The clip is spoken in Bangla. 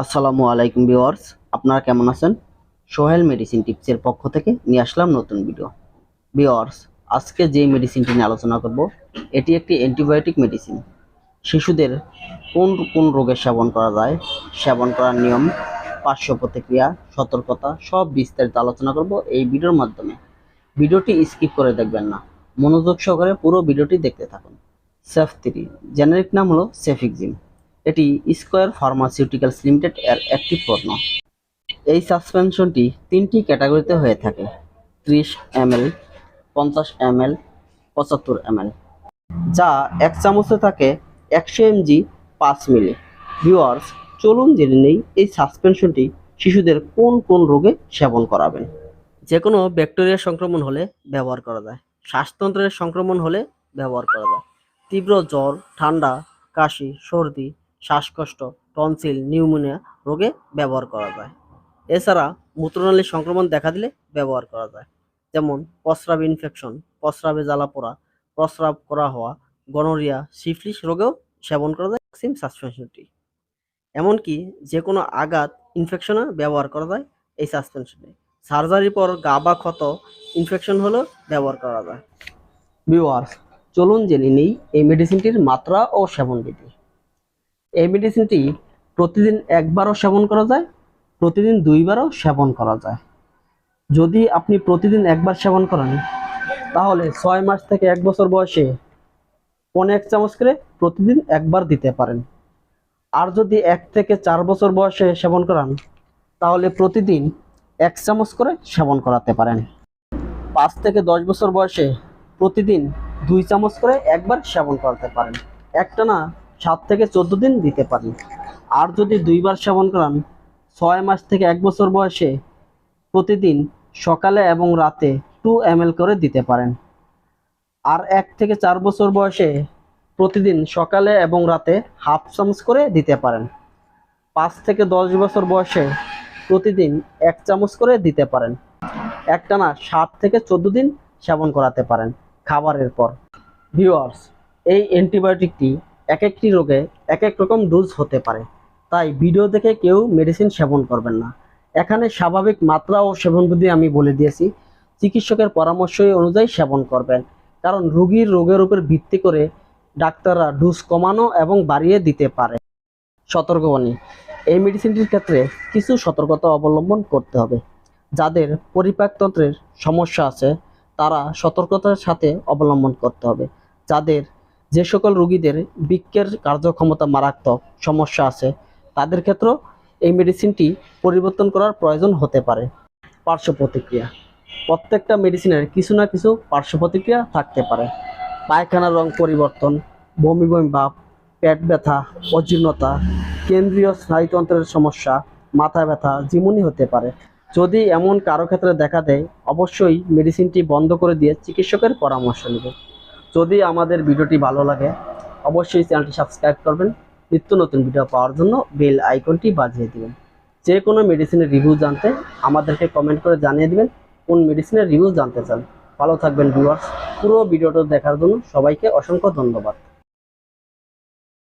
আসসালামু আলাইকুম ভিউয়ার্স, আপনারা কেমন আছেন? সোহেল মেডিসিন টিপসের পক্ষ থেকে নিয়ে আসলাম নতুন ভিডিও। ভিউয়ার্স, আজকে যে মেডিসিনটি নিয়ে আলোচনা করব, এটি একটি অ্যান্টিবায়োটিক মেডিসিন। শিশুদের কোন কোন রোগে সেবন করা যায়, সেবন করার নিয়ম, পার্শ্ব প্রতিক্রিয়া, সতর্কতা, সব বিস্তারিত আলোচনা করব এই ভিডিওর মাধ্যমে। ভিডিওটি স্কিপ করে দেখবেন না, মনোযোগ সহকারে পুরো ভিডিওটি দেখতে থাকুন। সেফ জেনারিক নাম হলো সেফিকজিম এটি স্কোয়ার ফার্মাসিউটিক্যালস লিমিটেড এর একটি পণ্য। এই সাসপেনশনটি তিনটি ক্যাটাগরিতে হয়ে থাকে, ত্রিশ এমএল, পঞ্চাশ এমএল, পঁচাত্তর এমএল, যা এক চামচে থাকে একশো এমজি পাঁচ মিলি। ভিউয়ার্স, চলুন জেনে নেই এই সাসপেনশনটি শিশুদের কোন কোন রোগে সেবন করাবেন। যে কোনো ব্যাকটেরিয়া সংক্রমণ হলে ব্যবহার করা যায়, শ্বাসতন্ত্রের সংক্রমণ হলে ব্যবহার করা যায়। তীব্র জ্বর, ঠান্ডা, কাশি, সর্দি শ্বাসকষ্ট, টনসিল, নিউমোনিয়া রোগে ব্যবহার করা যায়। এছাড়া মূত্রনালীর সংক্রমণ দেখা দিলে ব্যবহার করা যায়। যেমন প্রস্রাব ইনফেকশন প্রস্রাবে জ্বালা পোড়া, প্রস্রাব করা হওয়া গনোরিয়া সিফলিস রোগেও সেবন করা যায় ভ্যাকসিন সাসপেনশনটি এমনকি যে কোনো আঘাত ইনফেকশনে ব্যবহার করা যায়, এই সাসপেনশনে সার্জারির পর গা বা ক্ষত ইনফেকশন হলেও ব্যবহার করা যায়। ভিউয়ার্স চলুন জেনে নিই এই মেডিসিনটির মাত্রা ও সেবন বিধি এই মেডিসিনটি প্রতিদিন একবারও সেবন করা যায়, প্রতিদিন দুইবারও সেবন করা যায়। যদি আপনি প্রতিদিন একবার সেবন করেন, তাহলে ছয় মাস থেকে এক বছর বয়সে পনে এক চামচ করে প্রতিদিন একবার দিতে পারেন। আর যদি এক থেকে চার বছর বয়সে সেবন করান, তাহলে প্রতিদিন এক চামচ করে সেবন করাতে পারেন। পাঁচ থেকে দশ বছর বয়সে প্রতিদিন দুই চামচ করে একবার সেবন করাতে পারেন। একটানা সাত থেকে চোদ্দ দিন দিতে পারেন আর যদি দুইবার সেবন করান, ছয় মাস থেকে এক বছর বয়সে প্রতিদিন সকালে এবং রাতে টু এম করে দিতে পারেন। আর এক থেকে চার বছর বয়সে প্রতিদিন সকালে এবং রাতে হাফ চামচ করে দিতে পারেন। পাঁচ থেকে দশ বছর বয়সে প্রতিদিন এক চামচ করে দিতে পারেন। একটানা সাত থেকে চোদ্দ দিন সেবন করাতে পারেন খাবারের পর। ভিউয়ার্স, এই অ্যান্টিবায়োটিকটি এক একটি রোগে এক এক রকম ডোজ হতে পারে। তাই ভিডিও দেখে কেউ মেডিসিন সেবন করবেন না। এখানে স্বাভাবিক মাত্রা ও সেবনবিধি আমি বলে দিয়েছি। চিকিৎসকের পরামর্শ অনুযায়ী সেবন করবেন। কারণ রোগীর রোগের উপর ভিত্তি করে ডাক্তাররা ডোজ কমানো এবং বাড়িয়ে দিতে পারে। সতর্কবাণী। এই মেডিসিনটির ক্ষেত্রে কিছু সতর্কতা অবলম্বন করতে হবে। যাদের পরিপাকতন্ত্রের সমস্যা আছে, তারা সতর্কতার সাথে অবলম্বন করতে হবে। যাদের যে সকল রোগীদের বৃক্ষের কার্যক্ষমতা মারাত্মক সমস্যা আছে, তাদের ক্ষেত্রেও এই মেডিসিনটি পরিবর্তন করার প্রয়োজন হতে পারে। পার্শ্ব প্রতিক্রিয়া। প্রত্যেকটা মেডিসিনের কিছু না কিছু পার্শ্ব প্রতিক্রিয়া থাকতে পারে। পায়খানার রং পরিবর্তন, বমি বমি ভাব, পেট ব্যথা, অজীর্ণতা, কেন্দ্রীয় স্নায়ুতন্ত্রের সমস্যা, মাথা ব্যথা যেমনই হতে পারে। যদি এমন কারও ক্ষেত্রে দেখা দেয়, অবশ্যই মেডিসিনটি বন্ধ করে দিয়ে চিকিৎসকের পরামর্শ নেবে। যদি আমাদের ভিডিওটি ভালো লাগে, অবশ্যই চ্যানেলটি সাবস্ক্রাইব করবেন। নিত্য নতুন ভিডিও পাওয়ার জন্য বেল আইকনটি বাজিয়ে দিবেন। যে কোনো মেডিসিনের রিভিউ জানতে আমাদেরকে কমেন্ট করে জানিয়ে দিবেন, কোন মেডিসিনের রিভিউ জানতে চান। ভালো থাকবেন ভিউয়ার্স পুরো ভিডিওটা দেখার জন্য সবাইকে অসংখ্য ধন্যবাদ।